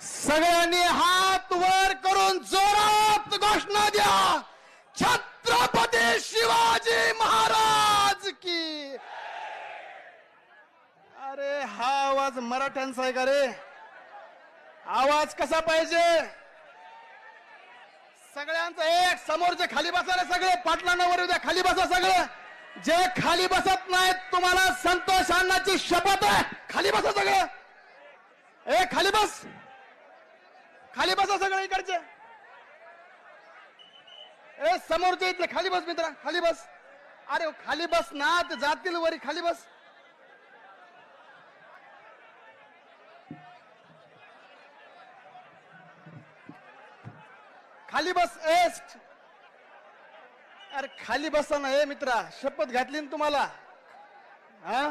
सगळ्यांनी हात वर करून जोरात घोषणा द्या. छत्रपती शिवाजी महाराज की. अरे हा आवाज मराठ्यांचा आहे का रे? आवाज कसा पाहिजे? सगळ्यांचा एक समोरचे खाली बसा रे सगळे पाटलांना वर द्या. खाली बसा सगळे. जे खाली बसत नाहीत तुम्हाला संतोष आणण्याची शपथ आहे. खाली बसा सगळे. ए खाली बस. खाली बसा सगळे इकडचे. ए समोरचे इथले खाली बस मित्रा खाली बस. अरे हो, खाली बस ना ते जातील वरी खाली बस. खाली बस एस्ट. अरे खाली बसा ना ए मित्रा शपथ घातली ना तुम्हाला. हा?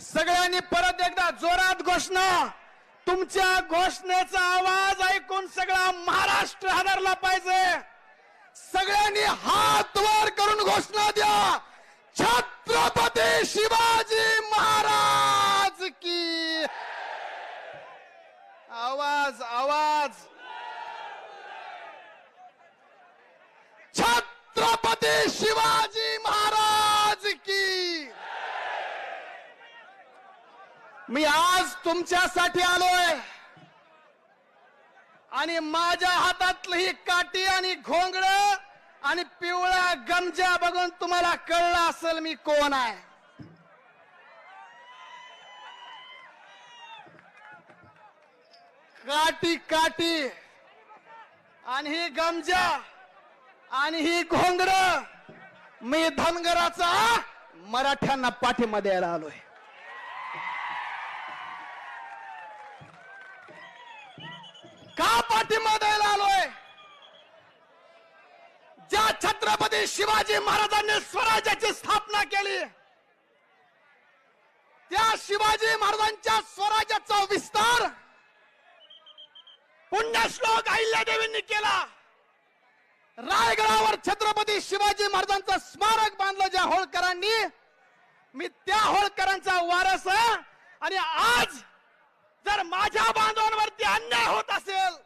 सगळ्यांनी परत एकदा जोरात घोषणा. तुमच्या घोषणेचा आवाज ऐकून सगळा महाराष्ट्र हादरला पाहिजे. सगळ्यांनी हात वर करून घोषणा द्या. छत्रपती शिवाजी महाराज की आवाज आवाज छत्रपती शिवाजी महाराज की मी आज तुमच्यासाठी आलोय. आणि माझ्या हातातली ही काठी आणि घोंगड आणि पिवळ्या गमजा बघून तुम्हाला कळलं असेल मी कोण आहे. काटी काटी आणि ही गमजा आणि ही घोंगड मी धनगराचा मराठ्यांना पाठीमध्ये द्यायला आलोय. का पाठिंबा द्यायला आलोय ज्या छत्रपती शिवाजी महाराजांनी स्वराज्याची स्थापना केली त्या शिवाजी महाराजांच्या स्वराज्याचा विस्तार पुण्यश्लोक अहिल्यादेवींनी केला रायगडावर छत्रपती शिवाजी महाराजांचं स्मारक बांधलं ज्या होळकरांनी मी त्या होळकरांचा वारस आहे. आणि आज जर माझ्या बांधवांवरती अन्याय होत असेल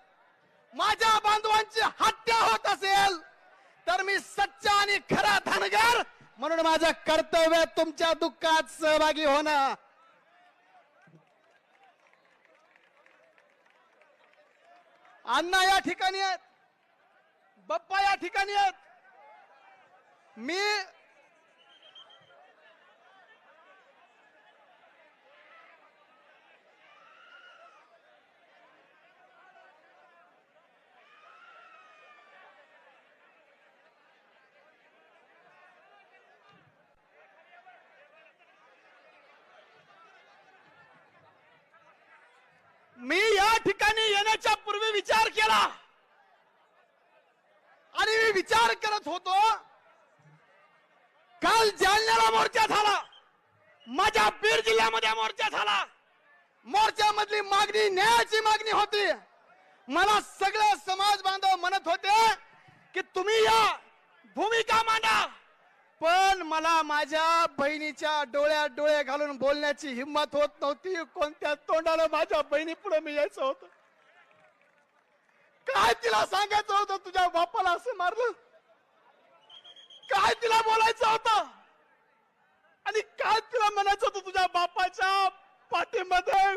माझ्या बांधवांची हत्या होत असेल तर मी सच्चा आणि खरा धनगर म्हणून माझं कर्तव्य तुमच्या दुःखात सहभागी होणं. अण्णा या ठिकाणी आहेत बाप्पा या ठिकाणी आहेत. मी मी या ठिकाणी येण्याच्या पूर्वी विचार केला. आणि मी विचार करत होतो काल जालन्याला मोर्चा झाला. माझ्या बीड जिल्ह्यामध्ये मोर्चा झाला. मोर्चामधली मागणी न्यायाची मागणी होती. मला सगळे समाज बांधव म्हणत होते की तुम्ही या भूमिका मांडा. पण मला माझ्या बहिणीच्या डोळ्यात डोळे घालून बोलण्याची हिंमत होत नव्हती. कोणत्या तोंडाला माझ्या बहिणी पुढे मी यायचं होतं? काय तिला सांगायचं होतं? तुझ्या बापाला असं मारलं? काय तिला बोलायचं होतं? आणि काय तिला म्हणायचं होतं? तुझ्या बापाच्या पाठीमध्ये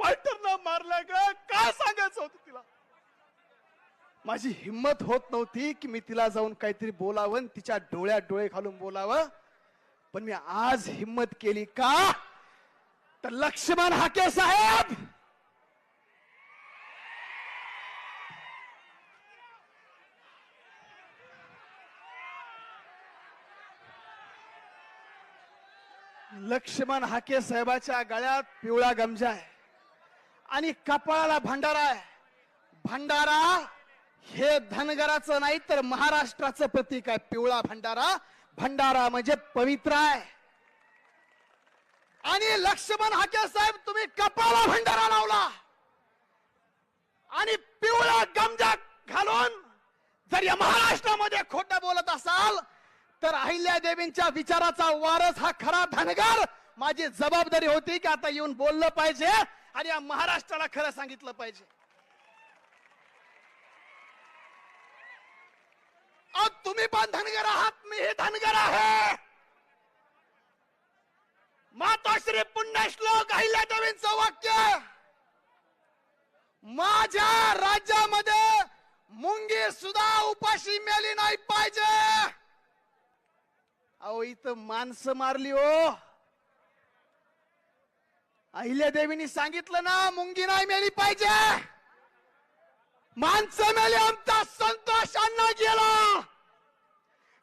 पायटरनं मारलं ग. काय सांगायचं होतं तिला? माझी हिंमत होत नव्हती की मी तिला जाऊन काहीतरी बोलावं तिच्या डोळ्यात डोळे घालून बोलावं. पण मी आज हिंमत केली का? तर लक्ष्मण हाके साहेब! लक्ष्मण हाके साहेबाच्या गळ्यात पिवळा गमजा आहे. आणि कपाळाला भंडारा आहे. भंडारा हे धनगराचं नाही तर महाराष्ट्राचं प्रतीक आहे. पिवळा भंडारा. भंडारा म्हणजे पवित्र आहे. आणि लक्ष्मण हाके साहेब तुम्ही कपाळा भंडारा लावला. आणि पिवळा गमजा घालून जर या महाराष्ट्रामध्ये खोट बोलत असाल तर अहिल्या देवींच्या विचाराचा वारस हा खरा धनगर माझी जबाबदारी होती की आता येऊन बोललं पाहिजे आणि या महाराष्ट्राला खरं सांगितलं पाहिजे. अहो, तुम्ही पण धनगर आहात मी हे धनगर आहे मातोश्री पुण्यश्लोक अहिल्यादेवींचं वाक्य। माझ्या राज्यामध्ये मुंगी सुद्धा उपाशी मेली नाही पाहिजे। अहो इथं माणसं मारली हो। अहिल्यादेवींनी सांगितलं ना मुंगी नाही मेली पाहिजे। माणसं मेले आमचा संतोष अण्णा गेला.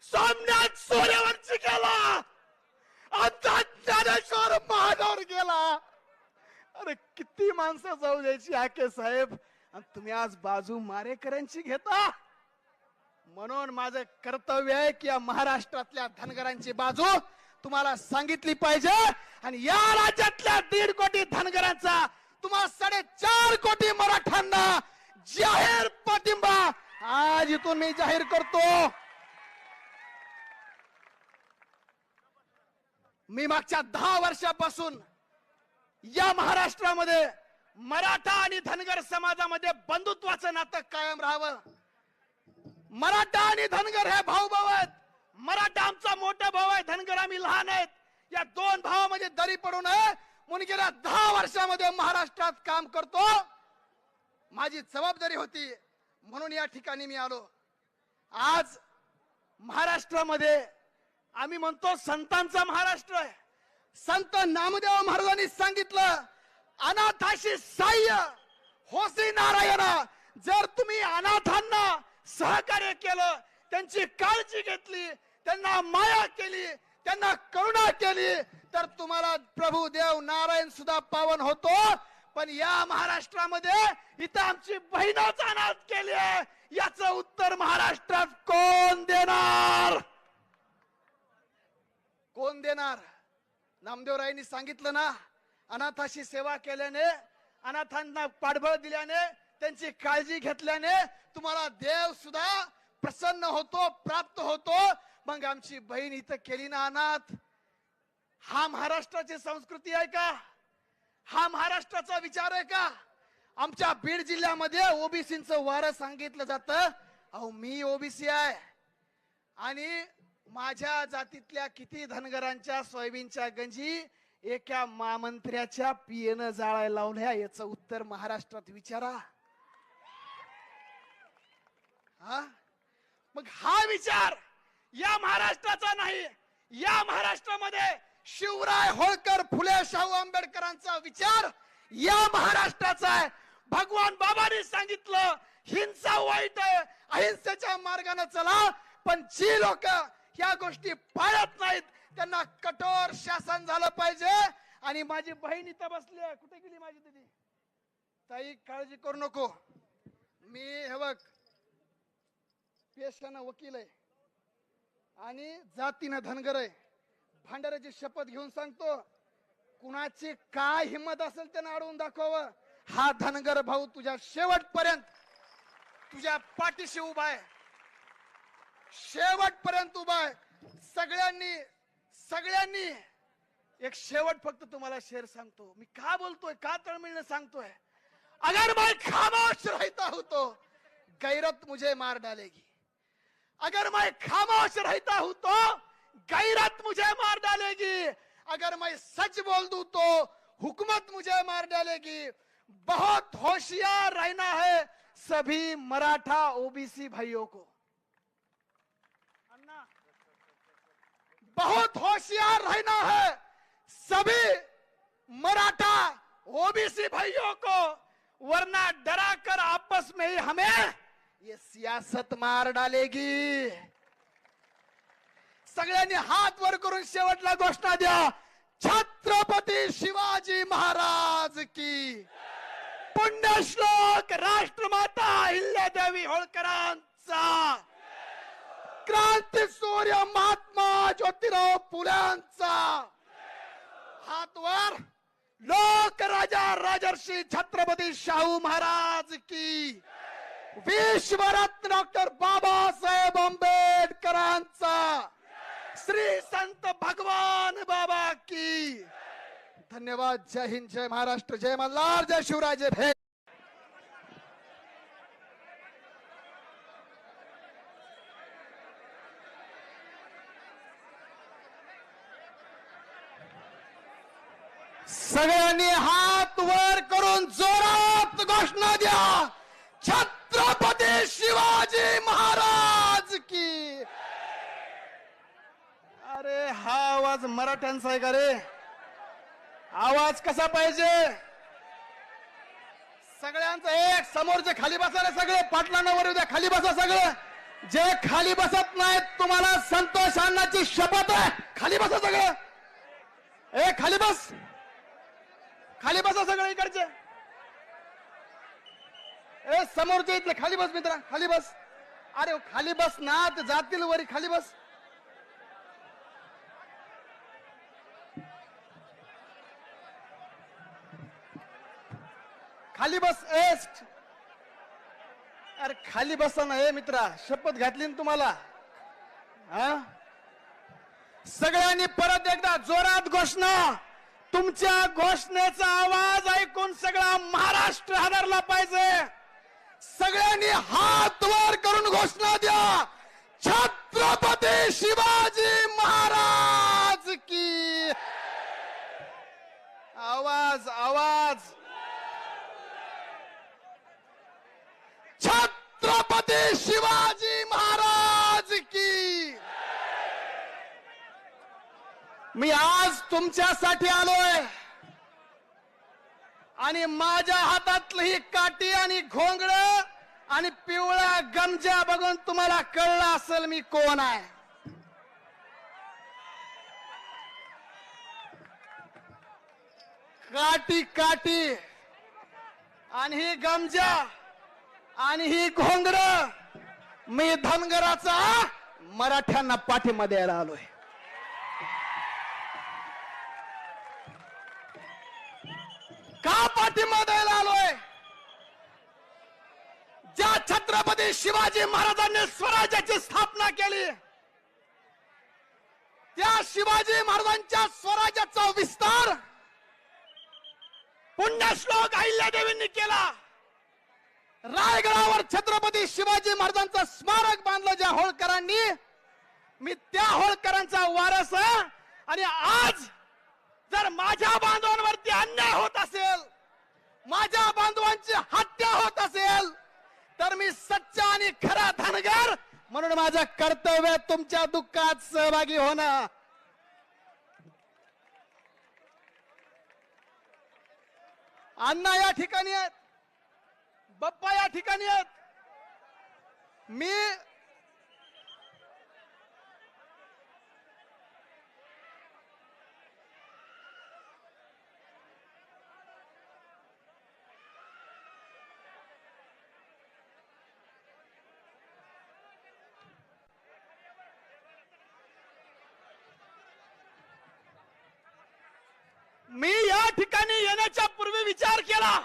सोमनाथ सूर्यवंशी गेला. आमचा ज्ञानेश्वर महादेवर गेला. अरे किती माणसं जाऊ द्यायची आके साहेब. आणि तुम्ही आज बाजू मारेकऱ्यांची घेता. म्हणून माझं कर्तव्य आहे की या महाराष्ट्रातल्या धनगरांची बाजू तुम्हाला सांगितली पाहिजे. आणि या राज्यातल्या दीड कोटी धनगरांचा तुम्हाला साडेचार कोटी मराठ्यांना जाहीर पाठिंबा. आज इथून मी जाहीर करतो. मी मागच्या दहा वर्षापासून या महाराष्ट्रामध्ये मराठा आणि धनगर समाजामध्ये बंधुत्वाचं नातं कायम राहावं. मराठा आणि धनगर हे भाऊ भाऊ आहेत. मराठा आमचा मोठा भाऊ आहे धनगर आम्ही लहान आहेत. या दोन भावामध्ये दरी पडू नये. म्हणून गेल्या दहा वर्षामध्ये महाराष्ट्रात काम करतो. माझी जबाबदारी होती म्हणून या ठिकाणी मी आलो. आज महाराष्ट्रामध्ये आम्ही म्हणतो संतांचा महाराष्ट्र आहे. संत नामदेव महाराजांनी सांगितलं अनाथाशी साह्य होसी नारायणा जर तुम्ही अनाथांना सहकार्य केलं त्यांची काळजी घेतली त्यांना माया केली त्यांना करुणा केली तर तुम्हाला प्रभू देव नारायण सुद्धा पावन होतो. पण या महाराष्ट्रामध्ये इथं आमची बहिणच अनाथ केली आहे. याचं उत्तर महाराष्ट्रात कोण देणार? कोण देणार? नामदेवरायांनी सांगितलं ना अनाथाशी सेवा केल्याने अनाथांना पाठबळ दिल्याने त्यांची काळजी घेतल्याने तुम्हाला देव सुद्धा प्रसन्न होतो प्राप्त होतो. मग आमची बहीण इथं केली ना अनाथ? हा महाराष्ट्राची संस्कृती आहे का? हा महाराष्ट्राचा विचार आहे का? आमच्या बीड जिल्ह्यामध्ये ओबीसीचं वारं सांगितलं जातं. अहो मी ओबीसी आहे. आणि माझ्या जातीतल्या किती धनगरांच्या सोयाबीनच्या गंजी एका महामंत्र्याच्या पियेनं जाळायला लावल्या याचं उत्तर महाराष्ट्रात विचारा. हा? मग हा विचार या महाराष्ट्राचा नाही या महाराष्ट्रामध्ये शिवराय होळकर फुले शाहू आंबेडकरांचा विचार या महाराष्ट्राचा आहे. भगवान बाबांनी सांगितलं हिंसा वाईट आहे अहिंसेच्या मार्गाने चला पण जी लोक या गोष्टी पाळत नाहीत त्यांना कठोर शासन झालं पाहिजे. आणि माझी बहीण इथं बसली आहे. कुठे गेली माझी दिदी? ताई काळजी करू नको. मी हे बघ पेशानं वकील आहे. आणि जातीनं धनगर आहे. भांडाराची शपथ घेऊन सांगतो कुणाची काय हिंमत असेल त्यानं अडवून दाखवावं. हा धनगर भाऊ तुझ्या शेवटपर्यंत तुझ्या पाठीशी उभा आहे. शेवटपर्यंत उभा आहे. सगळ्यांनी सगळ्यांनी एक शेवट फक्त तुम्हाला शेर सांगतो. मी का बोलतोय का तळमिळणं सांगतोय? अगर मैं खामोश रहता हूं तो गैरत मुझे मार डालेगी. अगर मैं खामोश रहता हूं तो गैरत मुझे मार डालेगी। अगर मैं सच बोल दूँ तो हुकूमत मुझे मार डालेगी। बहुत होशियार रहना है सभी मराठा ओबीसी भाइयों को। अन्ना। बहुत होशियार रहना है सभी मराठा ओबीसी भाइयों को वरना डरा कर आपस में ही हमें ये सियासत मार डालेगी। सगळ्यांनी हात वर करून शेवटला घोषणा द्या. छत्रपती शिवाजी महाराज की. पुण्यश्लोक राष्ट्रमाता अहिल्यादेवी होळकरांचा. क्रांती सूर्य महात्मा ज्योतिराव फुल्यांचा. हात वर लोक राजा राजर्षी छत्रपती शाहू महाराज की. विश्वरत्न डॉक्टर बाबासाहेब आंबेडकरांचा. श्री संत भगवान बाबा की। धन्यवाद जय हिंद जय महाराष्ट्र जय मल्हार जय शिवराय जय भे सगळ्यांनी हात वर करून जोरात घोषणा द्या। छत्रपती शिवाजी महाराज की अरे हा आवाज मराठ्यांचा आहे का रे? आवाज कसा पाहिजे? सगळ्यांचं एक समोरचे खाली बसायला सगळे पाटलांना वर उद्या खाली बसा सगळे. जे खाली बसत नाहीत तुम्हाला संतोष अण्णाची शपथ आहे. खाली बसा सगळं. ए खाली बस. खाली बसा सगळे इकडचे. ए समोरचे इथले खाली बस मित्रा खाली बस. अरे खाली बस ना ते जातील वरी खाली बस. खाली बस एस्ट. अरे खाली बसा ना ए मित्रा शपथ घातली ना तुम्हाला. हा? सगळ्यांनी परत एकदा जोरात घोषणा. तुमच्या घोषणेचा आवाज ऐकून सगळा महाराष्ट्र हादरला पाहिजे. सगळ्यांनी हात वर करून घोषणा द्या. छत्रपती शिवाजी महाराज की. आवाज आवाज. छत्रपती शिवाजी महाराज की! मी आज तुमच्यासाठी आलोय. आणि माझ्या हातातली ही काठी आणि घोंगड आणि पिवळ्या गमजा बघून तुम्हाला कळलं असेल मी कोण आहे. काटी काटी आणि ही गमजा आणि ही घोंगड मी धनगराचा मराठ्यांना पाठिंबा द्यायला आलोय. का पाठिंबा द्यायला आलोय? ज्या छत्रपती शिवाजी महाराजांनी स्वराज्याची स्थापना केली त्या शिवाजी महाराजांच्या स्वराज्याचा विस्तार पुण्यश्लोक अहिल्यादेवींनी केला. रायगडावर छत्रपती शिवाजी महाराजांचं स्मारक बांधलं ज्या होळकरांनी मी त्या होळकरांचा वारस आणि आज जर माझ्या बांधवांवरती अन्याय होत असेल माझ्या बांधवांची हत्या होत असेल तर मी सच्चा आणि खरा धनगर म्हणून माझं कर्तव्य तुमच्या दुःखात सहभागी होणं. अण्णा या ठिकाणी आहेत. बाप्पा या ठिकाणी आहेत. मी मी या ठिकाणी येण्याच्या पूर्वी विचार केला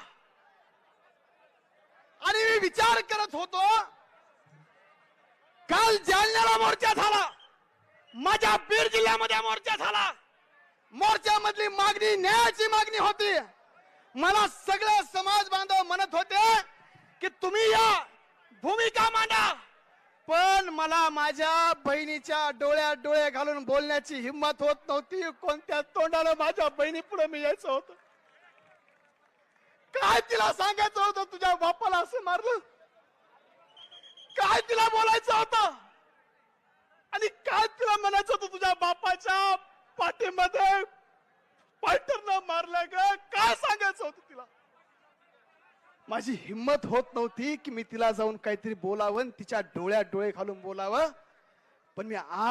आणि मी विचार करत होतो. काल जालन्याला मोर्चा झाला. माझ्या बीड जिल्ह्यामध्ये मोर्चा झाला. मोर्चामधली मागणी न्यायाची मागणी होती. मला सगळे समाज बांधव म्हणत होते की तुम्ही या भूमिका मांडा. पण मला माझ्या बहिणीच्या डोळ्यात डोळे घालून बोलण्याची हिंमत होत नव्हती. कोणत्या तोंडाला माझ्या बहिणी पुढे मी यायचं होतं? काय तिला सांगायचं होतं? तुझ्या बापाला असं मारलं? काय तिला बोलायचं होतं? आणि काय तिला म्हणायचं होतं तुझ्या बापाच्या पाठीमध्ये? पायटरनं मारलं ग. काय सांगायचं होतं तिला? माझी हिंमत होत नव्हती की मी तिला जाऊन काहीतरी बोलावं आणि तिच्या डोळ्यात डोळे घालून बोलावं. पण मी आज